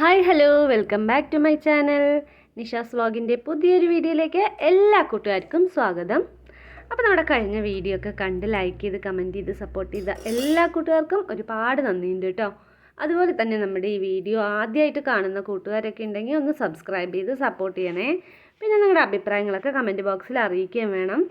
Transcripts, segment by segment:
Hi hello. Welcome back to my channel. Nisha's വ്ളോഗിന്റെ പുതിയൊരു വീഡിയോയിലേക്ക് എല്ലാ കൂട്ടുകാർക്കും സ്വാഗതം. അപ്പോൾ നമ്മുടെ കഴിഞ്ഞ വീഡിയോ ഒക്കെ കണ്ട് ലൈക്ക് ചെയ്ത് കമന്റ് ചെയ്ത് സപ്പോർട്ട് ചെയ്ത എല്ലാ കൂട്ടുകാർക്കും ഒരുപാട് നന്ദിയുണ്ട് കേട്ടോ. അതുപോലെ തന്നെ നമ്മുടെ ഈ വീഡിയോ ആദ്യമായിട്ട് കാണുന്ന കൂട്ടുകാരൊക്കെ ഉണ്ടെങ്കിൽ ഒന്ന് സബ്സ്ക്രൈബ് ചെയ്ത് സപ്പോർട്ട് ചെയ്യണേ. പിന്നെ നിങ്ങളുടെ അഭിപ്രായങ്ങളൊക്കെ കമന്റ് ബോക്സിൽ അറിയിക്കുകയും വേണം.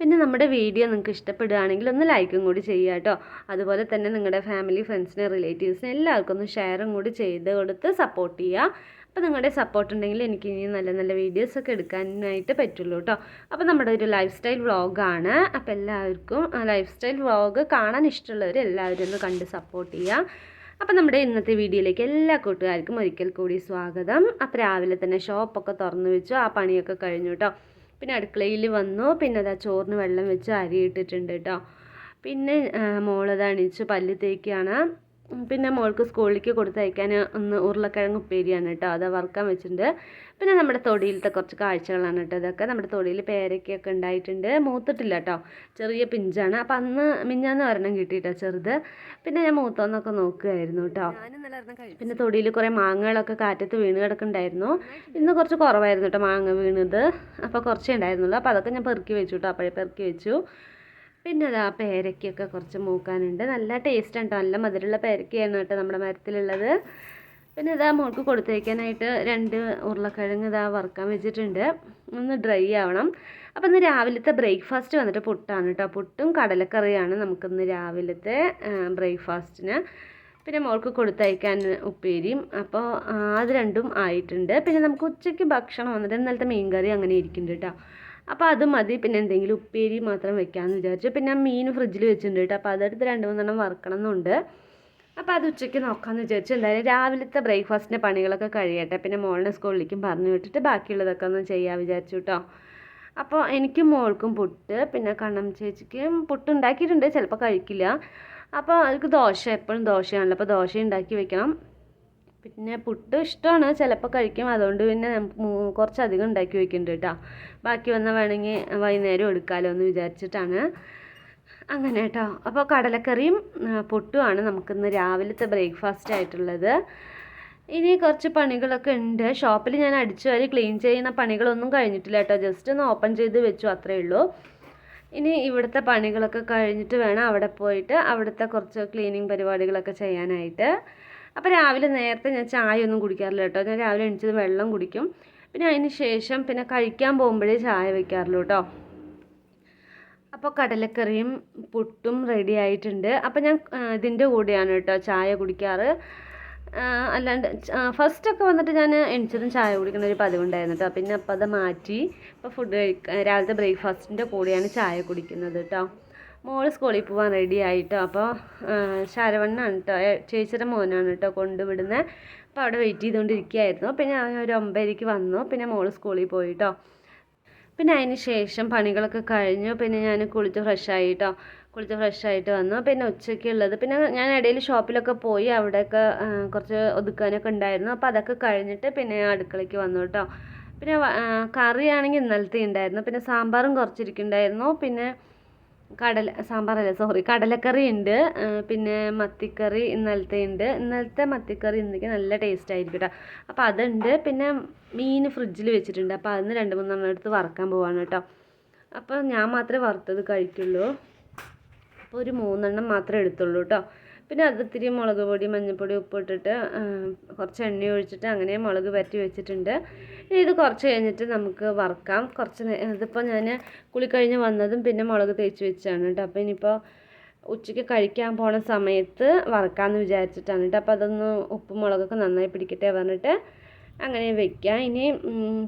പിന്നെ നമ്മുടെ വീഡിയോ നിങ്ങൾക്ക് ഇഷ്ടപ്പെടുകയാണെങ്കിൽ ഒന്ന് ലൈക്കും കൂടി ചെയ്യുക കേട്ടോ. അതുപോലെ തന്നെ നിങ്ങളുടെ ഫാമിലി ഫ്രണ്ട്സിനെ റിലേറ്റീവ്സിനെ എല്ലാവർക്കും ഒന്ന് ഷെയറും കൂടി ചെയ്ത് കൊടുത്ത് സപ്പോർട്ട് ചെയ്യുക. അപ്പോൾ നിങ്ങളുടെ സപ്പോർട്ട് ഉണ്ടെങ്കിൽ എനിക്ക് ഇനി നല്ല നല്ല വീഡിയോസൊക്കെ എടുക്കാനായിട്ട് പറ്റുള്ളൂ കേട്ടോ. അപ്പോൾ നമ്മുടെ ഒരു ലൈഫ് സ്റ്റൈൽ വ്ളോഗാണ് അപ്പോൾ എല്ലാവർക്കും ലൈഫ് സ്റ്റൈൽ വ്ളോഗ് കാണാൻ ഇഷ്ടമുള്ളവർ എല്ലാവരും ഒന്ന് കണ്ട് സപ്പോർട്ട് ചെയ്യുക. അപ്പോൾ നമ്മുടെ ഇന്നത്തെ വീഡിയോയിലേക്ക് എല്ലാ കൂട്ടുകാർക്കും ഒരിക്കൽ കൂടി സ്വാഗതം. അപ്പോൾ രാവിലെ തന്നെ ഷോപ്പൊക്കെ തുറന്നു വെച്ചു. ആ പണിയൊക്കെ കഴിഞ്ഞു കേട്ടോ. പിന്നെ അടുക്കളയിൽ വന്നു. പിന്നെ അതാ ചോറിന് വെള്ളം വെച്ച് അരി ഇട്ടിട്ടുണ്ട് കേട്ടോ പിന്നെ മോളത് അണിച്ച് പല്ല് തേക്കുകയാണ് പിന്നെ മോൾക്ക് സ്കൂളിലേക്ക് കൊടുത്തയക്കാൻ ഒന്ന് ഉരുളക്കിഴങ്ങ് ഉപ്പേരിയാണ് കേട്ടോ. അത് വറുക്കാൻ വെച്ചിട്ടുണ്ട്. പിന്നെ നമ്മുടെ തൊടിയിലത്തെ കുറച്ച് കാഴ്ചകളാണ് കേട്ടോ ഇതൊക്കെ. നമ്മുടെ തൊടിയിൽ പേരയ്ക്കൊക്കെ ഉണ്ടായിട്ടുണ്ട്. മൂത്തിട്ടില്ല കേട്ടോ. ചെറിയ പിഞ്ചാണ്. അപ്പം അന്ന് മിഞ്ഞാന്ന് ഒരെണ്ണം കിട്ടിയിട്ടോ ചെറുത്. പിന്നെ ഞാൻ മൂത്തോന്നൊക്കെ നോക്കുകയായിരുന്നു കേട്ടോ. പിന്നെ തൊടിയിൽ കുറേ മാങ്ങകളൊക്കെ കാറ്റത്ത് വീണ് കിടക്കുന്നുണ്ടായിരുന്നു. ഇന്ന് കുറച്ച് കുറവായിരുന്നു കേട്ടോ മാങ്ങ വീണത്. അപ്പോൾ കുറച്ചേ ഉണ്ടായിരുന്നുള്ളൂ. അപ്പോൾ അതൊക്കെ ഞാൻ പെറുക്കി വെച്ചു കേട്ടോ. അപ്പോഴേ പെറുക്കി വെച്ചു. പിന്നെ അതാ പേരയ്ക്കൊക്കെ കുറച്ച് മൂക്കാനുണ്ട്. നല്ല ടേസ്റ്റ് ഉണ്ട്? നല്ല മധുരമുള്ള പേരയ്ക്കയാണ് കേട്ടോ നമ്മുടെ മരത്തിലുള്ളത്. പിന്നെ ഇതാ മോൾക്ക് കൊടുത്തേക്കാനായിട്ട് രണ്ട് ഉരുളക്കിഴങ്ങ് ഇതാ വറുക്കാൻ വെച്ചിട്ടുണ്ട്. ഒന്ന് ഡ്രൈ ആവണം. അപ്പോൾ ഇന്ന് രാവിലത്തെ ബ്രേക്ക്ഫാസ്റ്റ് വന്നിട്ട് പുട്ടാണ് കേട്ടോ. പുട്ടും കടലക്കറിയാണ് നമുക്കിന്ന് രാവിലത്തെ ബ്രേക്ക്ഫാസ്റ്റിന് പിന്നെ മോൾക്ക് കൊടുത്തയക്കാൻ ഉപ്പേരിയും. അപ്പോൾ അത് രണ്ടും ആയിട്ടുണ്ട്. പിന്നെ നമുക്ക് ഉച്ചയ്ക്ക് ഭക്ഷണം വന്നിട്ട് ഇന്നലത്തെ മീൻകറി അങ്ങനെ ഇരിക്കുന്നുണ്ട് കേട്ടോ. അപ്പോൾ അത് മതി. പിന്നെ എന്തെങ്കിലും ഉപ്പേരി മാത്രം വെക്കാമെന്ന് വിചാരിച്ചു. പിന്നെ മീൻ ഫ്രിഡ്ജിൽ വെച്ചിട്ടുണ്ട് കേട്ടോ. അപ്പോൾ അതെടുത്ത് രണ്ട് മൂന്നെണ്ണം വറുക്കണം എന്നുണ്ട് അപ്പോൾ അത് ഉച്ചയ്ക്ക് നോക്കാമെന്ന് വിചാരിച്ചു. എന്തായാലും രാവിലത്തെ ബ്രേക്ക്ഫാസ്റ്റിന്റെ പണികളൊക്കെ കഴിയട്ടെ. പിന്നെ മോളിനെ സ്കൂളിലേക്കും പറഞ്ഞു വിട്ടിട്ട് ബാക്കിയുള്ളതൊക്കെ ഒന്ന് ചെയ്യാൻ വിചാരിച്ചു കേട്ടോ. അപ്പോൾ എനിക്കും മോൾക്കും പുട്ട് പിന്നെ കണ്ണം ചേച്ചിക്കും പുട്ട് ഉണ്ടാക്കിയിട്ടുണ്ട്. ചിലപ്പോൾ കഴിക്കില്ല. അപ്പോൾ അവർക്ക് ദോശ എപ്പോഴും ദോശയാണല്ലോ. അപ്പോൾ ദോശ ഉണ്ടാക്കി വെക്കണം. പിന്നെ പുട്ട് ഇഷ്ടമാണ് ചിലപ്പോൾ കഴിക്കും. അതുകൊണ്ട് പിന്നെ കുറച്ചധികം ഉണ്ടാക്കി വയ്ക്കുന്നുണ്ട് കേട്ടോ ബാക്കി വന്നാൽ വേണമെങ്കിൽ വൈകുന്നേരം എടുക്കാമല്ലോ എന്ന് വിചാരിച്ചിട്ടാണ്. അങ്ങനെ കേട്ടോ അപ്പോൾ കടലക്കറിയും പുട്ടുമാണ് നമുക്കിന്ന് രാവിലത്തെ ബ്രേക്ക്ഫാസ്റ്റ് ആയിട്ടുള്ളത്. ഇനി കുറച്ച് പണികളൊക്കെ ഉണ്ട്. ഷോപ്പിൽ ഞാൻ അടിച്ചു വരി ക്ലീൻ ചെയ്യുന്ന പണികളൊന്നും കഴിഞ്ഞിട്ടില്ല കേട്ടോ ജസ്റ്റ് ഒന്ന് ഓപ്പൺ ചെയ്ത് വെച്ചു അത്രയേ ഉള്ളൂ. ഇനി ഇവിടുത്തെ പണികളൊക്കെ കഴിഞ്ഞിട്ട് വേണം അവിടെ പോയിട്ട് അവിടുത്തെ കുറച്ച് ക്ലീനിങ് പരിപാടികളൊക്കെ ചെയ്യാനായിട്ട്. അപ്പോൾ രാവിലെ നേരത്തെ ഞാൻ ചായ ഒന്നും കുടിക്കാറില്ല കേട്ടോ. ഞാൻ രാവിലെ എണീച്ചത് വെള്ളം കുടിക്കും. പിന്നെ അതിന് ശേഷം പിന്നെ കഴിക്കാൻ പോകുമ്പോഴേ ചായ വയ്ക്കാറുള്ളൂ കേട്ടോ. അപ്പോൾ കടലക്കറിയും പുട്ടും റെഡി ആയിട്ടുണ്ട്. അപ്പോൾ ഞാൻ ഇതിന്റെ കൂടെയാണ് കേട്ടോ ചായ കുടിക്കാറ്. അല്ലാണ്ട് ഫസ്റ്റൊക്കെ വന്നിട്ട് ഞാൻ എണിച്ചതും ചായ കുടിക്കുന്ന ഒരു പതിവുണ്ടായിരുന്നു കേട്ടോ. പിന്നെ അപ്പോൾ അത് മാറ്റി. ഇപ്പോൾ ഫുഡ് കഴിക്കാൻ രാവിലത്തെ ബ്രേക്ക്ഫാസ്റ്റിന്റെ കൂടെയാണ് ചായ കുടിക്കുന്നത് കേട്ടോ. മോൾ സ്കൂളിൽ പോവാൻ റെഡി ആയിട്ടോ. അപ്പോൾ ശരവണ്ണാണ് കേട്ടോ ചേച്ചിയുടെ മോനാണ് കേട്ടോ കൊണ്ടുവിടുന്നത് അപ്പോൾ അവിടെ വെയിറ്റ് ചെയ്തുകൊണ്ടിരിക്കുകയായിരുന്നു. പിന്നെ ഞാൻ ഒരു ഒമ്പതരയ്ക്ക് വന്നു. പിന്നെ മോൾ സ്കൂളിൽ പോയിട്ടോ പിന്നെ അതിന് ശേഷം പണികളൊക്കെ കഴിഞ്ഞു. പിന്നെ ഞാൻ കുളിച്ച് ഫ്രഷ് ആയി കേട്ടോ കുളിച്ച് ഫ്രഷ് ആയിട്ട് വന്നു. പിന്നെ ഉച്ചയ്ക്കുള്ളത് പിന്നെ ഞാൻ ഇടയിൽ ഷോപ്പിലൊക്കെ പോയി അവിടെയൊക്കെ കുറച്ച് ഒതുക്കാനൊക്കെ ഉണ്ടായിരുന്നു. അപ്പോൾ അതൊക്കെ കഴിഞ്ഞിട്ട് പിന്നെ അടുക്കളയ്ക്ക് വന്നു കേട്ടോ പിന്നെ കറിയാണെങ്കിൽ ഇന്നലത്തെ ഉണ്ടായിരുന്നു. പിന്നെ സാമ്പാറും കുറച്ചിരിക്കുന്നുണ്ടായിരുന്നു. പിന്നെ കടല സാമ്പാറല്ല സോറി കടലക്കറി ഉണ്ട് പിന്നെ മത്തിക്കറി ഇന്നലത്തെ ഉണ്ട് ഇന്നലത്തെ മത്തിക്കറി ഇന്നേക്ക് നല്ല ടേസ്റ്റ് ആയിരിക്കും കേട്ടോ അപ്പോൾ അതുണ്ട്. പിന്നെ മീൻ ഫ്രിഡ്ജിൽ വെച്ചിട്ടുണ്ട്. അപ്പോൾ അതിന് രണ്ട് മൂന്നെണ്ണം എടുത്ത് വറക്കാൻ പോവാണ് കേട്ടോ അപ്പോൾ ഞാൻ മാത്രമേ വറുത്തത് കഴിക്കുള്ളൂ. അപ്പോൾ ഒരു മൂന്നെണ്ണം മാത്രമേ എടുത്തുള്ളൂ കേട്ടോ പിന്നെ അത് ഇത്തിരി മുളക് പൊടി മഞ്ഞൾപ്പൊടി ഉപ്പിട്ടിട്ട് കുറച്ച് എണ്ണ ഒഴിച്ചിട്ട് അങ്ങനെ മുളക് പറ്റി വെച്ചിട്ടുണ്ട്. ഇനി ഇത് കുറച്ച് കഴിഞ്ഞിട്ട് നമുക്ക് വറുക്കാം. കുറച്ച് ഇതിപ്പോൾ ഞാൻ കുളി കഴിഞ്ഞ് വന്നതും പിന്നെ മുളക് തേച്ച് വെച്ചാണ് കേട്ടോ. അപ്പോൾ ഇനിയിപ്പോൾ ഉച്ചയ്ക്ക് കഴിക്കാൻ പോണ സമയത്ത് വറക്കാമെന്ന് വിചാരിച്ചിട്ടാണ് കേട്ടോ. അപ്പോൾ അതൊന്ന് ഉപ്പും മുളകൊക്കെ നന്നായി പിടിക്കട്ടെ പറഞ്ഞിട്ട് അങ്ങനെ വെക്കാം. ഇനി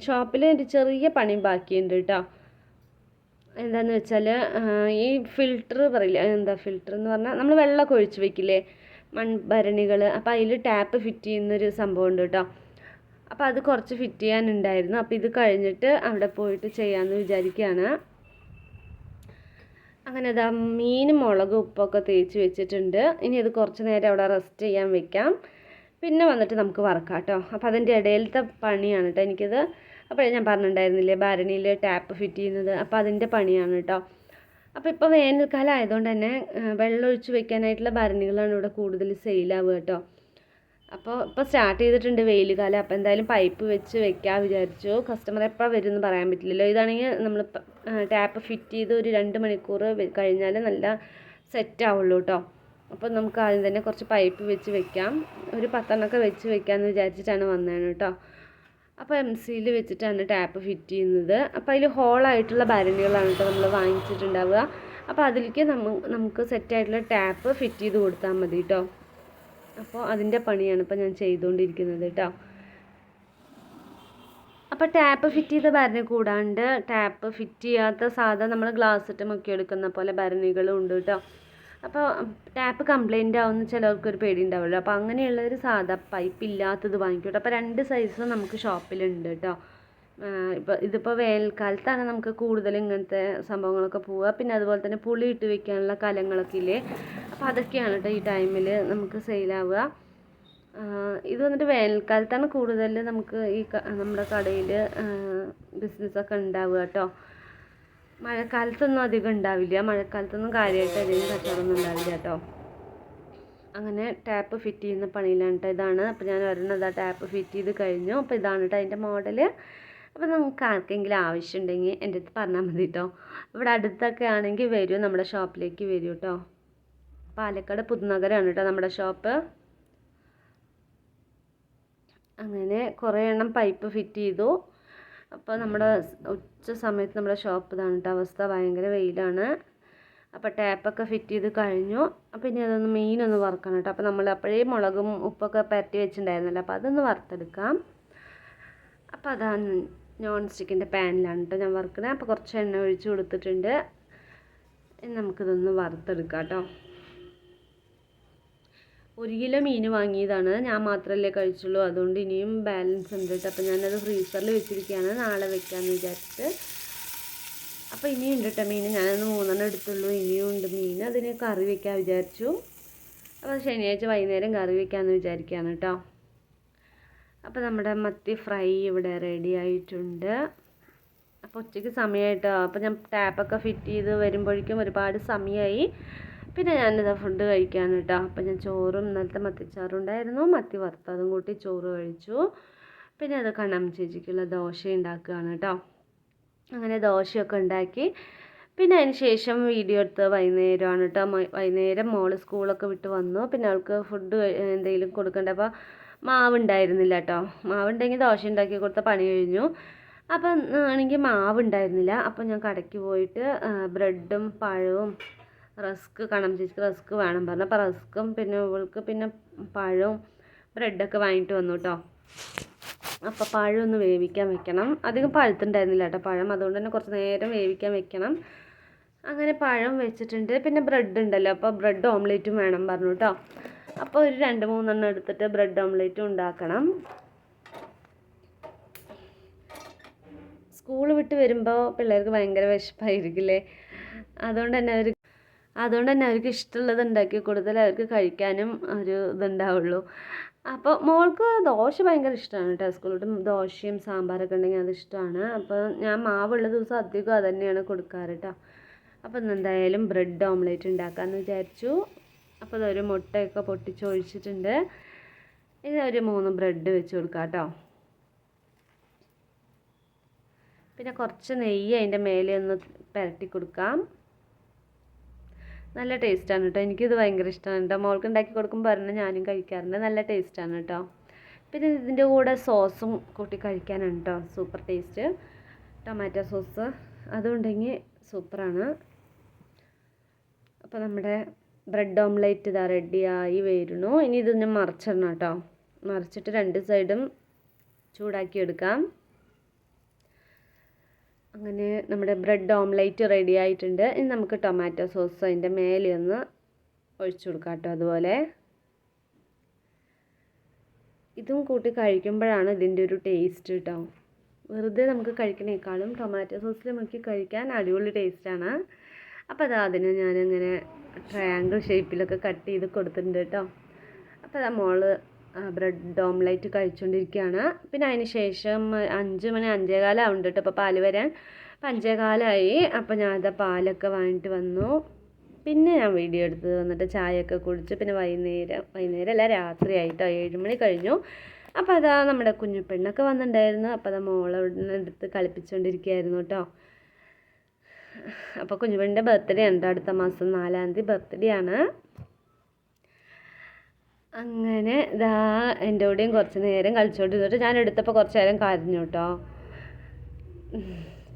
ഷോപ്പിൽ ഒരു ചെറിയ പണി ബാക്കിയുണ്ട് കേട്ടോ. എന്താന്ന് വെച്ചാൽ ഈ ഫിൽറ്റർ പറയില്ല എന്താ ഫിൽറ്റർ എന്ന് പറഞ്ഞാൽ നമ്മൾ വെള്ളമൊക്കെ ഒഴിച്ച് വെക്കില്ലേ മൺഭരണികൾ അപ്പോൾ അതിൽ ടാപ്പ് ഫിറ്റ് ചെയ്യുന്നൊരു സംഭവം ഉണ്ട് കേട്ടോ അപ്പോൾ അത് കുറച്ച് ഫിറ്റ് ചെയ്യാനുണ്ടായിരുന്നു. അപ്പോൾ ഇത് കഴിഞ്ഞിട്ട് അവിടെ പോയിട്ട് ചെയ്യാമെന്ന് വിചാരിക്കുകയാണ് അങ്ങനെ അതാ മീൻ മുളക് ഉപ്പൊക്കെ തേച്ച് വെച്ചിട്ടുണ്ട്. ഇനി അത് കുറച്ച് നേരം അവിടെ റെസ്റ്റ് ചെയ്യാൻ വെക്കാം. പിന്നെ വന്നിട്ട് നമുക്ക് വറക്കാം കേട്ടോ അപ്പോൾ അതിന്റെ ഇടയിലത്തെ പണിയാണ് കേട്ടോ എനിക്കിത്. അപ്പോഴേ ഞാൻ പറഞ്ഞിട്ടുണ്ടായിരുന്നില്ലേ ഭരണിയിൽ ടാപ്പ് ഫിറ്റ് ചെയ്യുന്നത്. അപ്പോൾ അതിന്റെ പണിയാണ് കേട്ടോ അപ്പോൾ ഇപ്പോൾ വേനൽക്കാലം ആയതുകൊണ്ട് തന്നെ വെള്ളം ഒഴിച്ച് വെക്കാനായിട്ടുള്ള ഭരണികളാണ് ഇവിടെ കൂടുതൽ സെയിലാവുക കേട്ടോ അപ്പോൾ ഇപ്പോൾ സ്റ്റാർട്ട് ചെയ്തിട്ടുണ്ട് വെയിൽ കാലം അപ്പോൾ എന്തായാലും പൈപ്പ് വെച്ച് വെക്കാൻ വിചാരിച്ചു. കസ്റ്റമർ എപ്പോൾ വരും എന്ന് പറയാൻ പറ്റില്ലല്ലോ. ഇതാണെങ്കിൽ നമ്മൾ ടാപ്പ് ഫിറ്റ് ചെയ്ത് ഒരു രണ്ട് മണിക്കൂർ കഴിഞ്ഞാൽ നല്ല സെറ്റ് ആവുള്ളൂ കേട്ടോ അപ്പോൾ നമുക്ക് ആദ്യം തന്നെ കുറച്ച് പൈപ്പ് വെച്ച് വെക്കാം. ഒരു പത്തെണ്ണമൊക്കെ വെച്ച് വെക്കാമെന്ന് വിചാരിച്ചിട്ടാണ് വന്നത് കേട്ടോ അപ്പോൾ എം സിയിൽ വെച്ചിട്ടാണ് ടാപ്പ് ഫിറ്റ് ചെയ്യുന്നത്. അപ്പോൾ അതിൽ ഹോളായിട്ടുള്ള ഭരണികളാണ് കേട്ടോ നമ്മൾ വാങ്ങിച്ചിട്ടുണ്ടാവുക. അപ്പോൾ അതിലേക്ക് നമ്മ നമുക്ക് സെറ്റായിട്ടുള്ള ടാപ്പ് ഫിറ്റ് ചെയ്ത് കൊടുത്താൽ മതി കേട്ടോ അപ്പോൾ അതിന്റെ പണിയാണ് ഇപ്പോൾ ഞാൻ ചെയ്തുകൊണ്ടിരിക്കുന്നത് കേട്ടോ അപ്പോൾ ടാപ്പ് ഫിറ്റ് ചെയ്ത ഭരണി കൂടാണ്ട് ടാപ്പ് ഫിറ്റ് ചെയ്യാത്ത സാധാ നമ്മൾ ഗ്ലാസ് ഇട്ട് മുക്കി എടുക്കുന്ന പോലെ ഭരണികളും ഉണ്ട് കേട്ടോ അപ്പോൾ ടാപ്പ് കംപ്ലൈന്റ് ആവുന്ന ചിലർക്ക് ഒരു പേടി ഉണ്ടാവുമല്ലോ അപ്പോൾ അങ്ങനെയുള്ളൊരു സാധാ പൈപ്പ് ഇല്ലാത്തത് വാങ്ങിക്കോട്ടെ. അപ്പോൾ രണ്ട് സൈസ് നമുക്ക് ഷോപ്പിലുണ്ട് കേട്ടോ ഇപ്പോൾ ഇതിപ്പോൾ വേനൽക്കാലത്താണ് നമുക്ക് കൂടുതൽ ഇങ്ങനത്തെ സംഭവങ്ങളൊക്കെ പോവുക. പിന്നെ അതുപോലെ തന്നെ പുളി ഇട്ട് വെക്കാനുള്ള കലങ്ങളൊക്കെ ഇല്ലേ അപ്പോൾ അതൊക്കെയാണ് കേട്ടോ ഈ ടൈമിൽ നമുക്ക് സെയിലാവുക ഇത് വന്നിട്ട് വേനൽക്കാലത്താണ് കൂടുതൽ നമുക്ക് ഈ നമ്മുടെ കടയിൽ ബിസിനസ്സൊക്കെ ഉണ്ടാവുക കേട്ടോ മഴക്കാലത്തൊന്നും അധികം ഉണ്ടാവില്ല. മഴക്കാലത്തൊന്നും കാര്യമായിട്ട് അധികം കച്ചവടമൊന്നും ഉണ്ടാവില്ല കേട്ടോ. അങ്ങനെ ടാപ്പ് ഫിറ്റ് ചെയ്യുന്ന പണിയിലാണ് കേട്ടോ ഇതാണ്. അപ്പോൾ ഞാൻ ഒരെണ്ണം ഇതാ ടാപ്പ് ഫിറ്റ് ചെയ്ത് കഴിഞ്ഞു. അപ്പോൾ ഇതാണ് കേട്ടോ അതിന്റെ മോഡൽ അപ്പോൾ നമുക്ക് ആർക്കെങ്കിലും ആവശ്യമുണ്ടെങ്കിൽ എന്റെ അടുത്ത് പറഞ്ഞാൽ മതി കേട്ടോ ഇവിടെ അടുത്തൊക്കെ ആണെങ്കിൽ വരും. നമ്മുടെ ഷോപ്പിലേക്ക് വരും കേട്ടോ പാലക്കാട് പുതുനഗരമാണ് കേട്ടോ നമ്മുടെ ഷോപ്പ്. അങ്ങനെ കുറേ എണ്ണം പൈപ്പ് ഫിറ്റ് ചെയ്തു. അപ്പോൾ നമ്മുടെ ഉച്ച സമയത്ത് നമ്മുടെ ഷോപ്പ് ഇതാണ് കേട്ടോ അവസ്ഥ ഭയങ്കര വെയിലാണ്. അപ്പോൾ ടാപ്പൊക്കെ ഫിറ്റ് ചെയ്ത് കഴിഞ്ഞു. അപ്പോൾ ഇനി അതൊന്ന് മീനൊന്ന് വറുക്കണം കേട്ടോ അപ്പോൾ നമ്മൾ അപ്പോഴേ മുളകും ഉപ്പൊക്കെ പരത്തി വെച്ചിട്ടുണ്ടായിരുന്നല്ലോ അപ്പോൾ അതൊന്ന് വറുത്തെടുക്കാം. അപ്പോൾ അതാണ് നോൺ സ്റ്റിക്കിന്റെ പാനിലാണ് കേട്ടോ ഞാൻ വറുക്കണേ. അപ്പോൾ കുറച്ച് എണ്ണ ഒഴിച്ച് കൊടുത്തിട്ടുണ്ട്. ഇനി നമുക്കിതൊന്ന് വറുത്തെടുക്കാം കേട്ടോ ഒരു കിലോ മീൻ വാങ്ങിയതാണ്. ഞാൻ മാത്രമല്ലേ കഴിച്ചുള്ളൂ. അതുകൊണ്ട് ഇനിയും ബാലൻസ് ഉണ്ട് കേട്ടോ അപ്പോൾ ഞാനത് ഫ്രീസറിൽ വെച്ചിരിക്കുകയാണ് നാളെ വെക്കാമെന്ന് വിചാരിച്ചിട്ട്. അപ്പോൾ ഇനിയും ഉണ്ട് കേട്ടോ മീൻ. ഞാനത് മൂന്നെണ്ണം എടുത്തുള്ളൂ. ഇനിയും ഉണ്ട് മീൻ. അതിന് കറി വെക്കാൻ വിചാരിച്ചു. അപ്പോൾ ശനിയാഴ്ച വൈകുന്നേരം കറി വെക്കാമെന്ന് വിചാരിക്കുകയാണ് കേട്ടോ അപ്പോൾ നമ്മുടെ മത്തി ഫ്രൈ ഇവിടെ റെഡി ആയിട്ടുണ്ട്. അപ്പോൾ ഉച്ചയ്ക്ക് സമയമായിട്ടോ അപ്പോൾ ഞാൻ ടാപ്പൊക്കെ ഫിറ്റ് ചെയ്ത് വരുമ്പോഴേക്കും ഒരുപാട് സമയമായി പിന്നെ ഞാനിതാ ഫുഡ് കഴിക്കാൻ കേട്ടോ അപ്പോൾ ഞാൻ ചോറും ഇന്നലത്തെ മത്തിച്ചാറും ഉണ്ടായിരുന്നു. മത്തി വറുത്തതും കൂട്ടി ചോറ് കഴിച്ചു. പിന്നെ അത് കണ്ണം ചേച്ചിക്കുള്ള ദോശ ഉണ്ടാക്കുകയാണ് കേട്ടോ അങ്ങനെ ദോശയൊക്കെ ഉണ്ടാക്കി. പിന്നെ അതിന് ശേഷം വീഡിയോ എടുത്ത് വൈകുന്നേരമാണ് കേട്ടോ വൈകുന്നേരം മോൾ സ്കൂളൊക്കെ വിട്ട് വന്നു. പിന്നെ അവൾക്ക് ഫുഡ് എന്തെങ്കിലും കൊടുക്കണ്ട. അപ്പോൾ മാവ് ഉണ്ടായിരുന്നില്ല കേട്ടോ മാവുണ്ടെങ്കിൽ ദോശ ഉണ്ടാക്കി കൊടുത്ത പണി കഴിഞ്ഞു. അപ്പം ആണെങ്കിൽ മാവ് ഉണ്ടായിരുന്നില്ല അപ്പം ഞാൻ കടയ്ക്ക് പോയിട്ട് ബ്രെഡും പഴവും റസ്ക് കണം ചേച്ചിക്ക് റസ്ക് വേണം പറഞ്ഞു. അപ്പോൾ റസ്ക്കും പിന്നെ ഇവൾക്ക് പിന്നെ പഴവും ബ്രെഡൊക്കെ വാങ്ങിയിട്ട് വന്നു കേട്ടോ അപ്പോൾ പഴം ഒന്ന് വേവിക്കാൻ വെക്കണം. അധികം പഴുത്തുണ്ടായിരുന്നില്ല കേട്ടോ പഴം. അതുകൊണ്ട് തന്നെ കുറച്ച് നേരം വേവിക്കാൻ വെക്കണം. അങ്ങനെ പഴം വെച്ചിട്ടുണ്ട്. പിന്നെ ബ്രെഡ് ഉണ്ടല്ലോ. അപ്പോൾ ബ്രെഡ് ഓംലേറ്റും വേണം പറഞ്ഞു കേട്ടോ അപ്പോൾ ഒരു രണ്ട് മൂന്നെണ്ണം എടുത്തിട്ട് ബ്രെഡ് ഓംലേറ്റും ഉണ്ടാക്കണം. സ്കൂൾ വിട്ട് വരുമ്പോൾ പിള്ളേർക്ക് ഭയങ്കര വിശപ്പായിരിക്കില്ലേ? അതുകൊണ്ട് തന്നെ അവർ അതുകൊണ്ട് തന്നെ അവർക്ക് ഇഷ്ടമുള്ളത് ഉണ്ടാക്കി കൊടുത്താൽ അവർക്ക് കഴിക്കാനും ഒരു ഇതുണ്ടാവുള്ളൂ. അപ്പോൾ മോൾക്ക് ദോശ ഭയങ്കര ഇഷ്ടമാണ് കേട്ടോ സ്കൂളിലോട്ട്. ദോശയും സാമ്പാറൊക്കെ ഉണ്ടെങ്കിൽ അത് ഇഷ്ടമാണ്. അപ്പോൾ ഞാൻ മാവുള്ള ദിവസം അധികം അത് തന്നെയാണ് കൊടുക്കാറ് കേട്ടോ. അപ്പോൾ എന്തായാലും ബ്രെഡ് ഓംലേറ്റ് ഉണ്ടാക്കാമെന്ന് വിചാരിച്ചു. അപ്പോൾ അതൊരു മുട്ടയൊക്കെ പൊട്ടിച്ചൊഴിച്ചിട്ടുണ്ട്. ഇനി ഒരു മൂന്ന് ബ്രെഡ് വെച്ച് കൊടുക്കാം കേട്ടോ. പിന്നെ കുറച്ച് നെയ്യ് അതിന്റെ മേലെ ഒന്ന് പുരട്ടി കൊടുക്കാം. നല്ല ടേസ്റ്റാണ് കേട്ടോ എനിക്കിത് ഭയങ്കര ഇഷ്ടമാണ് കേട്ടോ മോൾക്ക് ഉണ്ടാക്കി കൊടുക്കുമ്പോൾ പറഞ്ഞാൽ ഞാനും കഴിക്കാറുണ്ട്. നല്ല ടേസ്റ്റാണ് കേട്ടോ പിന്നെ ഇതിന്റെ കൂടെ സോസും കൂട്ടി കഴിക്കാനാണ് കേട്ടോ സൂപ്പർ ടേസ്റ്റ് ടൊമാറ്റോ സോസ് അതുണ്ടെങ്കിൽ സൂപ്പറാണ് അപ്പോൾ നമ്മുടെ ബ്രെഡ് ഓംലേറ്റ് ഇതാ റെഡിയായി വരുന്നു. ഇനി ഇതൊന്ന് മറിച്ചിടണം കേട്ടോ മറിച്ചിട്ട് രണ്ട് സൈഡും ചൂടാക്കി എടുക്കാം. അങ്ങനെ നമ്മുടെ ബ്രെഡ് ഓംലൈറ്റ് റെഡി ആയിട്ടുണ്ട്. ഇനി നമുക്ക് ടൊമാറ്റോ സോസ് അതിന്റെ മേലെ ഒന്ന് ഒഴിച്ചു കൊടുക്കാം കേട്ടോ അതുപോലെ. ഇതും കൂട്ടി കഴിക്കുമ്പോഴാണ് ഇതിന്റെ ഒരു ടേസ്റ്റ് കേട്ടോ വെറുതെ നമുക്ക് കഴിക്കണേക്കാളും ടൊമാറ്റോ സോസിൽ മുക്കി കഴിക്കാൻ അടിപൊളി ടേസ്റ്റാണ് അപ്പോൾ അതാ അതിന് ഞാനിങ്ങനെ ട്രയാങ്കിൾ ഷേപ്പിലൊക്കെ കട്ട് ചെയ്ത് കൊടുത്തിട്ടുണ്ട് കേട്ടോ. അപ്പോൾ അതാ മോൾ ബ്രെഡ് ഓംലൈറ്റ് കഴിച്ചുകൊണ്ടിരിക്കുകയാണ് പിന്നെ അതിന് ശേഷം അഞ്ച് മണി അഞ്ചേകാലം ആവുന്നുണ്ട് കേട്ടോ അപ്പോൾ പാൽ വരാൻ. അപ്പം അഞ്ചേകാലമായി അപ്പോൾ ഞാൻ അതാ പാലൊക്കെ വാങ്ങിയിട്ട് വന്നു. പിന്നെ ഞാൻ വീഡിയോ എടുത്ത് വന്നിട്ട് ചായയൊക്കെ കുടിച്ച് പിന്നെ വൈകുന്നേരം വൈകുന്നേരം അല്ല രാത്രി ആയിട്ടോ ഏഴ് മണി കഴിഞ്ഞു. അപ്പോൾ അതാ നമ്മുടെ കുഞ്ഞു പെണ്ണൊക്കെ വന്നിട്ടുണ്ടായിരുന്നു. അപ്പോൾ അതാ മോളെ എടുത്ത് കളിപ്പിച്ചുകൊണ്ടിരിക്കുകയായിരുന്നു കേട്ടോ അപ്പോൾ കുഞ്ഞുപെണ്ണിന്റെ ബർത്ത്ഡേ ഉണ്ട്. അടുത്ത മാസം നാലാം തീയതി ബർത്ത്ഡേ ആണ്. അങ്ങനെ ദാ എന്റെ കൂടെയും കുറച്ച് നേരം കളിച്ചുകൊണ്ടിരുന്നിട്ട് ഞാൻ എടുത്തപ്പോൾ കുറച്ച് നേരം കരഞ്ഞു കേട്ടോ.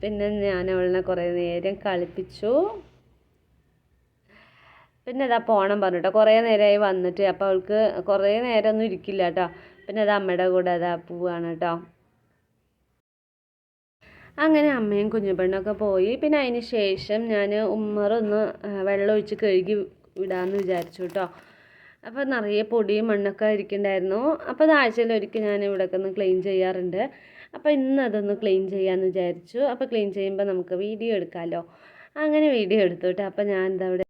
പിന്നെ ഞാൻ അവളിനെ കുറേ നേരം കളിപ്പിച്ചു. പിന്നെ അതാ പോണം പറഞ്ഞിട്ടോ കുറേ നേരമായി വന്നിട്ട് അപ്പോൾ അവൾക്ക് കുറേ നേരമൊന്നും ഇരിക്കില്ല കേട്ടോ. പിന്നെ അത് അമ്മയുടെ കൂടെ അതാ പോവാണ് കേട്ടോ. അങ്ങനെ അമ്മയും കുഞ്ഞുപെണ്ണൊക്കെ പോയി. പിന്നെ അതിന് ശേഷം ഞാൻ ഉമ്മറൊന്ന് വെള്ളം ഒഴിച്ച് കഴുകി വിടാമെന്ന് വിചാരിച്ചു കേട്ടോ. അപ്പോൾ നിറയെ പൊടിയും മണ്ണൊക്കെ ഇരിക്കുന്നുണ്ടായിരുന്നു അപ്പോൾ അത് ആഴ്ചയിൽ ഒരിക്കൽ ഞാൻ ഇവിടെയൊക്കെ ഒന്ന് ക്ലീൻ ചെയ്യാറുണ്ട്. അപ്പോൾ ഇന്ന് അതൊന്ന് ക്ലീൻ ചെയ്യാമെന്ന് വിചാരിച്ചു. അപ്പോൾ ക്ലീൻ ചെയ്യുമ്പോൾ നമുക്ക് വീഡിയോ എടുക്കാമല്ലോ അങ്ങനെ വീഡിയോ എടുത്തു കേട്ടോ. അപ്പോൾ ഞാൻ എന്താ ഇവിടെ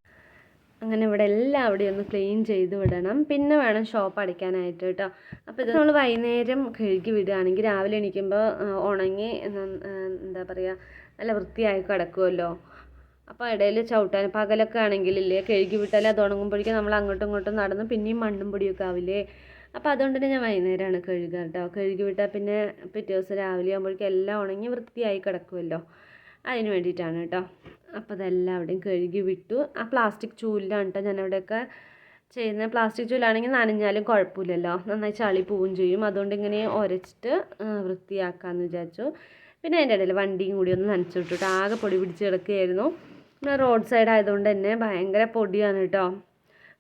അങ്ങനെ ഇവിടെ എല്ലാം അവിടെ ഒന്ന് ക്ലീൻ ചെയ്ത് വിടണം. പിന്നെ വേണം ഷോപ്പ് അടിക്കാനായിട്ട് കേട്ടോ. അപ്പോൾ ഇത് നമ്മൾ വൈകുന്നേരം കഴുകി വിടുകയാണെങ്കിൽ രാവിലെ എണീക്കുമ്പോൾ ഉണങ്ങി എന്താ പറയുക നല്ല വൃത്തിയായി കിടക്കുമല്ലോ അപ്പോൾ ഇടയിൽ ചവിട്ടാൻ പകലൊക്കെ ആണെങ്കിലില്ലേ കഴുകി വിട്ടാൽ അത് ഉണങ്ങുമ്പോഴേക്കും നമ്മൾ അങ്ങോട്ടും ഇങ്ങോട്ടും നടന്ന് പിന്നെയും മണ്ണും പൊടിയൊക്കെ ആവില്ലേ? അപ്പോൾ അതുകൊണ്ട് തന്നെ ഞാൻ വൈകുന്നേരമാണ് കഴുകുക കേട്ടോ. കഴുകി വിട്ടാൽ പിന്നെ പിറ്റേ ദിവസം രാവിലെ ആകുമ്പോഴേക്കും എല്ലാം ഉണങ്ങി വൃത്തിയായി കിടക്കുമല്ലോ. അതിന് വേണ്ടിയിട്ടാണ് കേട്ടോ. അപ്പോൾ അതെല്ലാം അവിടെയും കഴുകി വിട്ടു. ആ പ്ലാസ്റ്റിക് ചൂലിലാണ് കേട്ടോ ഞാൻ ചെയ്യുന്ന പ്ലാസ്റ്റിക് ചൂലാണെങ്കിൽ നനഞ്ഞാലും കുഴപ്പമില്ലല്ലോ. നന്നായി ചളി പോവുകയും ചെയ്യും. അതുകൊണ്ട് ഇങ്ങനെ ഉരച്ചിട്ട് വൃത്തിയാക്കാമെന്ന് വിചാരിച്ചു. പിന്നെ അതിന്റെ ഇടയിൽ വണ്ടിയും കൂടി ഒന്ന് നനച്ചു വിട്ടിട്ട് ആകെ പൊടി പിടിച്ച് കിടക്കുകയായിരുന്നു. പിന്നെ റോഡ് സൈഡ് ആയതുകൊണ്ട് തന്നെ ഭയങ്കര പൊടിയാണ് കേട്ടോ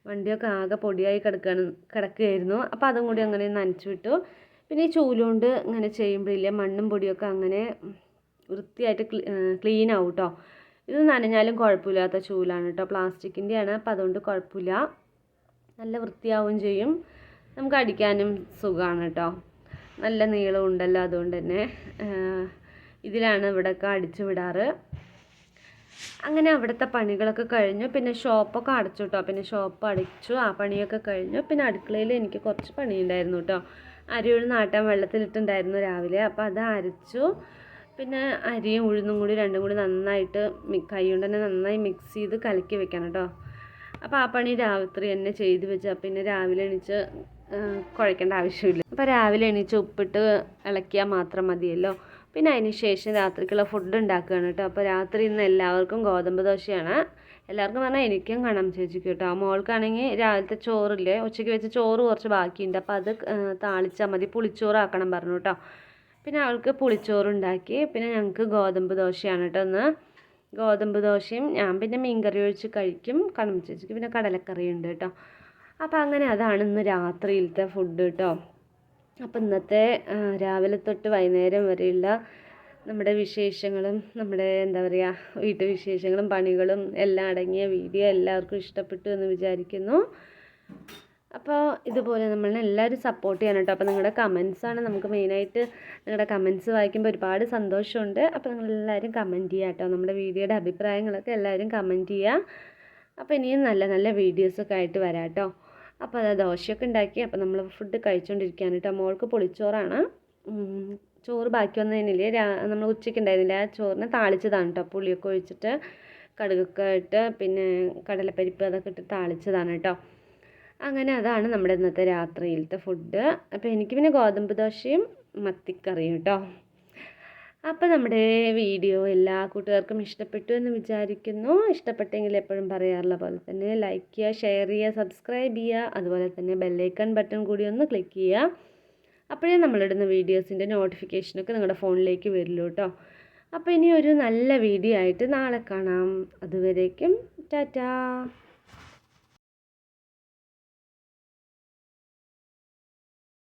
വണ്ടിയൊക്കെ ആകെ പൊടിയായി കിടക്കണം കിടക്കുകയായിരുന്നു. അപ്പോൾ അതും കൂടി അങ്ങനെ നനച്ചു വിട്ടു. പിന്നെ ഈ ചൂലുകൊണ്ട് ഇങ്ങനെ ചെയ്യുമ്പോഴില്ലേ മണ്ണും പൊടിയൊക്കെ അങ്ങനെ വൃത്തിയായിട്ട് ക്ലീൻ ആവും കേട്ടോ ഇത് നനഞ്ഞാലും കുഴപ്പമില്ലാത്ത ചൂലാണ് കേട്ടോ പ്ലാസ്റ്റിക്കിന്റെയാണ്. അപ്പോൾ അതുകൊണ്ട് കുഴപ്പമില്ല. നല്ല വൃത്തിയാവുകയും ചെയ്യും. നമുക്ക് അടിക്കാനും സുഖമാണ് കേട്ടോ നല്ല നീളം ഉണ്ടല്ലോ അതുകൊണ്ട് തന്നെ ഇതിലാണ് ഇവിടെയൊക്കെ അടിച്ചു വിടാറ്. അങ്ങനെ അവിടുത്തെ പണികളൊക്കെ കഴിഞ്ഞു. പിന്നെ ഷോപ്പൊക്കെ അടച്ചു കേട്ടോ പിന്നെ ഷോപ്പ് അടച്ചു. ആ പണിയൊക്കെ കഴിഞ്ഞു. പിന്നെ അടുക്കളയിൽ എനിക്ക് കുറച്ച് പണിയുണ്ടായിരുന്നു കേട്ടോ അരി നാട്ടാൻ വെള്ളത്തിലിട്ടുണ്ടായിരുന്നു രാവിലെ. അപ്പോൾ അത് അരച്ചു. പിന്നെ അരിയും ഉഴുന്നും കൂടി രണ്ടും കൂടി നന്നായിട്ട് കൈ കൊണ്ട് തന്നെ നന്നായി മിക്സ് ചെയ്ത് കലക്കി വെക്കണം കേട്ടോ അപ്പോൾ ആ പണി രാത്രി തന്നെ ചെയ്ത് വെച്ചാൽ പിന്നെ രാവിലെ എണീച്ച് കുഴക്കേണ്ട ആവശ്യമില്ല. അപ്പോൾ രാവിലെ എണീച്ച് ഉപ്പിട്ട് ഇളക്കിയാൽ മാത്രം മതിയല്ലോ. പിന്നെ അതിന് ശേഷം രാത്രിക്കുള്ള ഫുഡ് ഉണ്ടാക്കുകയാണ് കേട്ടോ. അപ്പോൾ രാത്രി ഇന്ന് എല്ലാവർക്കും ഗോതമ്പ് ദോശയാണ്. എല്ലാവർക്കും പറഞ്ഞാൽ എനിക്കും കാണാം ചേച്ചിക്ക് കേട്ടോ. മോൾക്കാണെങ്കിൽ രാവിലത്തെ ചോറില്ലേ ഉച്ചയ്ക്ക് വെച്ച് ചോറ് കുറച്ച് ബാക്കിയുണ്ട്. അപ്പോൾ അത് താളിച്ചാൽ മതി. പുളിച്ചോറാക്കണം പറഞ്ഞു കേട്ടോ. പിന്നെ അവൾക്ക് പുളിച്ചോറുണ്ടാക്കി. പിന്നെ ഞങ്ങൾക്ക് ഗോതമ്പ് ദോശയാണ് കേട്ടോ ഒന്ന് ഗോതമ്പ് ദോശയും ഞാൻ പിന്നെ മീൻകറി ഒഴിച്ച് കഴിക്കും. കണം ചേച്ചിക്ക് പിന്നെ കടലക്കറി ഉണ്ട് കേട്ടോ. അപ്പോൾ അങ്ങനെ അതാണ് ഇന്ന് രാത്രിയിലത്തെ ഫുഡ് കേട്ടോ. അപ്പോൾ ഇന്നത്തെ രാവിലെ തൊട്ട് വൈകുന്നേരം വരെയുള്ള നമ്മുടെ വിശേഷങ്ങളും നമ്മുടെ എന്താ പറയുക വീട്ടു വിശേഷങ്ങളും പണികളും എല്ലാം അടങ്ങിയ വീഡിയോ എല്ലാവർക്കും ഇഷ്ടപ്പെട്ടു എന്ന് വിചാരിക്കുന്നു. അപ്പോൾ ഇതുപോലെ നമ്മളെ എല്ലാവരും സപ്പോർട്ട് ചെയ്യണം കേട്ടോ. അപ്പോൾ നിങ്ങളുടെ കമൻസാണ് നമുക്ക് മെയിനായിട്ട് നിങ്ങളുടെ കമൻസ് വായിക്കുമ്പോൾ ഒരുപാട് സന്തോഷമുണ്ട്. അപ്പോൾ നിങ്ങളെല്ലാവരും കമന്റ് ചെയ്യുക കേട്ടോ. നമ്മുടെ വീഡിയോയുടെ അഭിപ്രായങ്ങളൊക്കെ എല്ലാവരും കമന്റ് ചെയ്യുക അപ്പോൾ ഇനിയും നല്ല നല്ല വീഡിയോസൊക്കെ ആയിട്ട് വരാം കേട്ടോ. അപ്പോൾ അത് ദോശയൊക്കെ ഉണ്ടാക്കി. അപ്പോൾ നമ്മൾ ഫുഡ് കഴിച്ചുകൊണ്ടിരിക്കുകയാണ് കേട്ടോ മോൾക്ക് പൊളിച്ചോറാണ്. ചോറ് ബാക്കി വന്നതിനില്ലേ നമ്മൾ ഉച്ചയ്ക്ക് ഉണ്ടായിരുന്നില്ല. ആ ചോറിനെ താളിച്ചതാണ് കേട്ടോ പുളിയൊക്കെ ഒഴിച്ചിട്ട് കടുകൊക്കെ ഇട്ട് പിന്നെ കടലപ്പരിപ്പ് അതൊക്കെ ഇട്ട് താളിച്ചതാണ് കേട്ടോ അങ്ങനെ അതാണ് നമ്മുടെ ഇന്നത്തെ രാത്രിയിലത്തെ ഫുഡ് അപ്പോൾ എനിക്ക് പിന്നെ ഗോതമ്പ് ദോശയും മത്തിക്കറിയും കേട്ടോ അപ്പോൾ നമ്മുടെ വീഡിയോ എല്ലാ കൂട്ടുകാർക്കും ഇഷ്ടപ്പെട്ടു എന്ന് വിചാരിക്കുന്നു. ഇഷ്ടപ്പെട്ടെങ്കിൽ എപ്പോഴും പറയാറുള്ള പോലെ തന്നെ ലൈക്ക് ചെയ്യുക ഷെയർ ചെയ്യുക സബ്സ്ക്രൈബ് ചെയ്യുക. അതുപോലെ തന്നെ ബെല്ലൈക്കൺ ബട്ടൺ കൂടി ഒന്ന് ക്ലിക്ക് ചെയ്യുക. അപ്പോഴേ നമ്മളിടുന്ന വീഡിയോസിന്റെ നോട്ടിഫിക്കേഷനൊക്കെ നിങ്ങളുടെ ഫോണിലേക്ക് വരുള്ളൂ കേട്ടോ അപ്പോൾ ഇനി ഒരു നല്ല വീഡിയോ ആയിട്ട് നാളെ കാണാം. അതുവരേക്കും ടാറ്റാ.